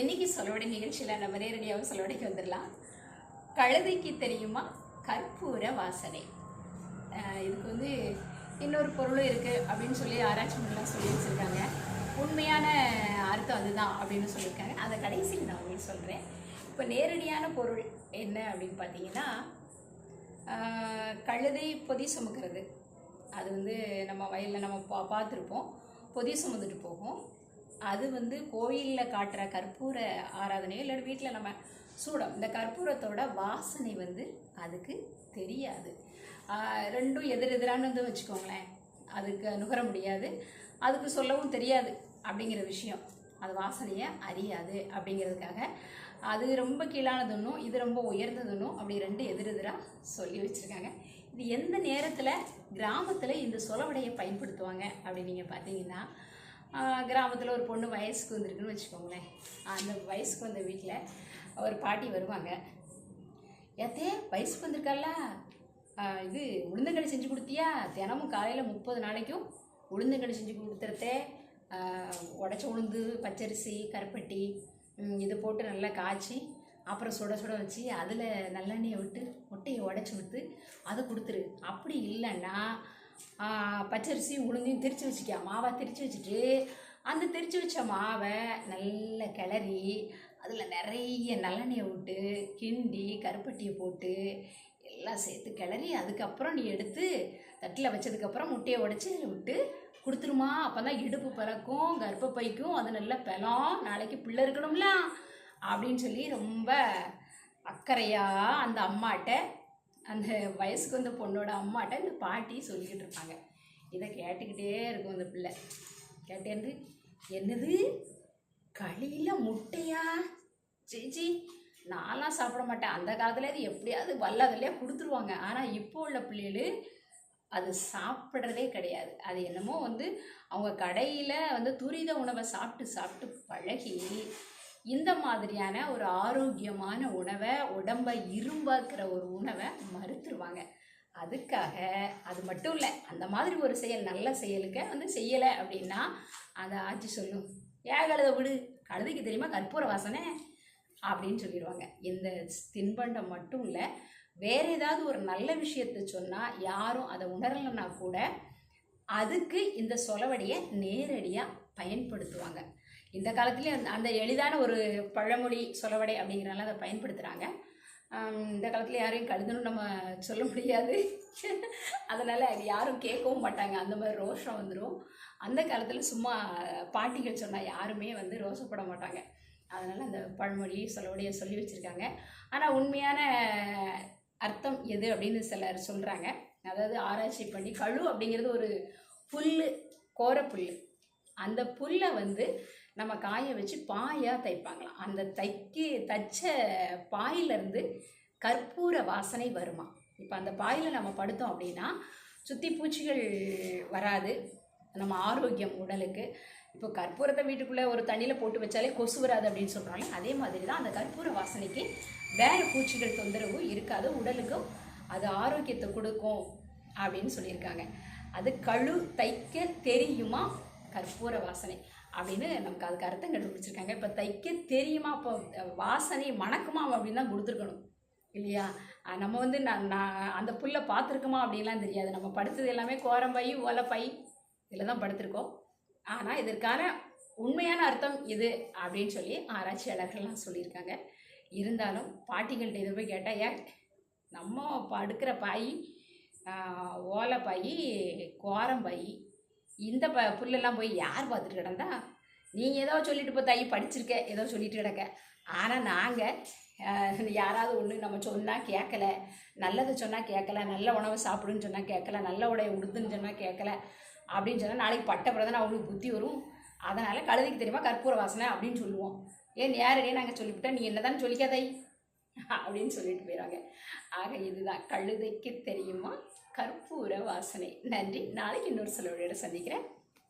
இன்னைக்கு சொல்லோட நிகழ்ச்சியில் நம்ம நேரடியாக சொல்லோடைக்கு வந்துடலாம். கழுதைக்கு தெரியுமா? கற்பூர வாசனை. இதுக்கு வந்து இன்னொரு பொருளும் இருக்குது அப்படின்னு சொல்லி ஆராய்ச்சி பண்ணலாம் சொல்லி வச்சுருக்காங்க. உண்மையான அர்த்தம் அதுதான் அப்படின்னு சொல்லியிருக்காங்க. அதை கடைசியில் நான் உங்களுக்கு சொல்கிறேன் இப்போ நேரடியான பொருள் என்ன அப்படின்னு பார்த்தீங்கன்னா கழுதை பொதி சுமக்கிறது. அது வந்து நம்ம வயலில் நம்ம பா பார்த்துருப்போம். பொதி சுமந்துட்டு போகும். அது வந்து கோயிலில் காட்டுற கற்பூர ஆராதனையோ இல்லை வீட்டில் நம்ம சூடம். இந்த கற்பூரத்தோட வாசனை வந்து அதுக்கு தெரியாது. ரெண்டும் எதிர் எதிரானு வந்து வச்சுக்கோங்களேன். அதுக்கு நுகர முடியாது. அதுக்கு சொல்லவும் தெரியாது அப்படிங்கிற விஷயம். அது வாசனையை அறியாது அப்படிங்கிறதுக்காக. அது ரொம்ப கீழானதுன்னும் இது ரொம்ப உயர்ந்ததுன்னும் அப்படி ரெண்டு எதிரெதிராக சொல்லி வச்சுருக்காங்க. இது எந்த நேரத்தில் கிராமத்தில் இந்த சொலவடையை பயன்படுத்துவாங்க அப்படின்னு நீங்கள் பார்த்தீங்கன்னா கிராமத்தில் ஒரு பொண்ணு வயசுக்கு வந்திருக்குன்னு வச்சுக்கோங்களேன். அந்த வயசுக்கு வந்த வீட்டில் ஒரு பாட்டி வருவாங்க. ஏத்தே வயசுக்கு வந்திருக்கால இது உளுந்தங்களி செஞ்சு கொடுத்தியா? தினமும் காலையில் முப்பது நாளைக்கும் உளுந்தங்களி செஞ்சு கொடுத்துறதே உடச்ச உளுந்து பச்சரிசி கருப்பட்டி இதை இது போட்டு நல்லா காய்ச்சி அப்புறம் சுட சுட வச்சு அதில் நல்லெண்ணெயை விட்டு முட்டையை உடச்சி விட்டு அதை கொடுத்துரு. அப்படி இல்லைன்னா பச்சரிசியும் பச்சரிசி உளுந்தையும் திரிச்சு வச்சுக்கா மாவை திரிச்சு வச்சுட்டு அந்த திரிச்சு வச்ச மாவை நல்லா கிளறி அதில் நிறைய நல்லெண்ணெயை விட்டு கிண்டி கருப்பட்டியை போட்டு எல்லாம் சேர்த்து கிளறி அதுக்கப்புறம் நீ எடுத்து தட்டில் வச்சதுக்கப்புறம் முட்டையை உடச்சி விட்டு கொடுத்துருமா. அப்போ தான் இடுப்பு பிறக்கும் கர்ப்பப்பைக்கும் அது நல்ல பலம். நாளைக்கு பிள்ளை இருக்கணும்ல அப்படின்னு சொல்லி ரொம்ப அக்கறையாக அந்த அம்மாட்ட அந்த வயசுக்கு வந்த பொண்ணோட அம்மாட்ட இந்த பாட்டி சொல்லிக்கிட்டு இருப்பாங்க. இதை கேட்டுக்கிட்டே இருக்கும் அந்த பிள்ளை. கேட்டேருந்து என்னது? களியில் முட்டையா? ஜிஜி நான்லாம் சாப்பிட மாட்டேன். அந்த காலத்தில் இது எப்படியாவது வல்லாதலையாக கொடுத்துருவாங்க. ஆனால் இப்போ உள்ள பிள்ளைகள் அது சாப்பிட்றதே கிடையாது. அது என்னமோ வந்து அவங்க கடையில் வந்து துரித உணவை சாப்பிட்டு சாப்பிட்டு பழகி இந்த மாதிரியான ஒரு ஆரோக்கியமான உணவை உடம்பை இரும்பாக்குற ஒரு உணவை மறுத்துருவாங்க. அதுக்காக அது மட்டும் இல்லை அந்த மாதிரி ஒரு செயல் நல்ல செயலுக்கு வந்து செய்யலை அப்படின்னா அந்த ஆட்சி சொல்லும். ஏன் கழுத விடு? கழுதைக்கு தெரியுமா கற்பூர வாசனை? அப்படின்னு சொல்லிடுவாங்க இந்த தின்பண்டம் மட்டும் இல்லை வேற ஏதாவது ஒரு நல்ல விஷயத்தை சொன்னால் யாரும் அதை உணரலைன்னா கூட அதுக்கு இந்த சொலவடியை நேரடியாக பயன்படுத்துவாங்க. இந்த காலத்துலேயும் அந்த அந்த எளிதான ஒரு பழமொழி சொலவடை அப்படிங்கிறனால அதை பயன்படுத்துகிறாங்க இந்த காலத்தில் யாரையும் கழுதணும் நம்ம சொல்ல முடியாது. அதனால் அது யாரும் கேட்கவும் மாட்டாங்க. அந்த மாதிரி ரோஷம் வந்துடும் அந்த காலத்தில் சும்மா பாட்டிகள் சொன்னால் யாருமே வந்து ரோஷப்பட மாட்டாங்க. அதனால் அந்த பழமொழி சொல்லவடைய சொல்லி வச்சுருக்காங்க. ஆனால் உண்மையான அர்த்தம் எது அப்படின்னு சிலர் சொல்கிறாங்க அதாவது ஆராய்ச்சி பண்ணி கழு அப்படிங்கிறது ஒரு புல் கோரப்புல் அந்த புல்லை வந்து நம்ம காய வச்சு பாயாக தைப்பாங்களாம். அந்த தைக்க தைச்ச பாயிலிருந்து கற்பூர வாசனை வருமா? இப்போ அந்த பாயில் நம்ம படுத்தோம் அப்படின்னா சுற்றி பூச்சிகள் வராது. நம்ம ஆரோக்கியம் உடலுக்கு. இப்போ கற்பூரத்தை வீட்டுக்குள்ளே ஒரு தண்ணியில் போட்டு வச்சாலே கொசு வராது அப்படின்னு சொல்கிறாங்க அதே மாதிரி தான் அந்த கற்பூர வாசனைக்கு வேறு பூச்சிகள் தொந்தரவு இருக்காது. உடலுக்கும் அது ஆரோக்கியத்தை கொடுக்கும் அப்படின்னு சொல்லியிருக்காங்க. அது கழு தைக்க தெரியுமா? கற்பூர வாசனை. அப்படின்னு நமக்கு அதுக்கு அர்த்தம் கண்டுபிடிச்சிருக்காங்க. இப்போ தைக்க தெரியுமா? இப்போ வாசனை மணக்குமா அப்படின்னு தான் கொடுத்துருக்கணும். இல்லையா? நம்ம வந்து நான் நான் அந்த புல்லை பார்த்துருக்கோமா அப்படின்லாம் தெரியாது. நம்ம படுத்தது எல்லாமே கோரம்பை ஓலப்பை இதில் தான் படுத்திருக்கோம். ஆனால் இதற்கான உண்மையான அர்த்தம் இது அப்படின்னு சொல்லி ஆராய்ச்சியாளர்கள்லாம் சொல்லியிருக்காங்க. இருந்தாலும் பாட்டிகள்கிட்ட இதை போய் கேட்டால் ஏன் நம்ம படுக்கிற பாய் பை கோரம்பை இந்த ப புல்லெல்லாம் போய் யார் பார்த்துட்டு கிடந்தா? நீங்கள் ஏதோ சொல்லிட்டு போ தாயி படிச்சிருக்க ஏதோ சொல்லிட்டு கிடக்க. ஆனால் நாங்கள் யாராவது ஒன்று நம்ம சொன்னால் கேட்கல நல்லது சொன்னால் கேட்கல நல்ல உணவு சாப்பிடுன்னு சொன்னால் கேட்கல நல்ல உடைய உடுத்துன்னு சொன்னால் கேட்கல அப்படின்னு சொன்னால் நாளைக்கு பட்ட பிறகு அவங்களுக்கு புத்தி வரும். அதனால் கழுதைக்கு தெரியுமா கற்பூர வாசனை அப்படின்னு சொல்லுவோம். ஏன் நேரடியாக நாங்கள் சொல்லிவிட்டோம்? நீ என்னதான் சொல்லிக்காதை அப்படின்னு சொல்லிட்டு போயிடுறாங்க ஆக இதுதான் கழுதைக்கு தெரியுமா? கற்பூர வாசனை நன்றி. நாளைக்கு இன்னொரு சிலரோட சந்திக்கிறேன்.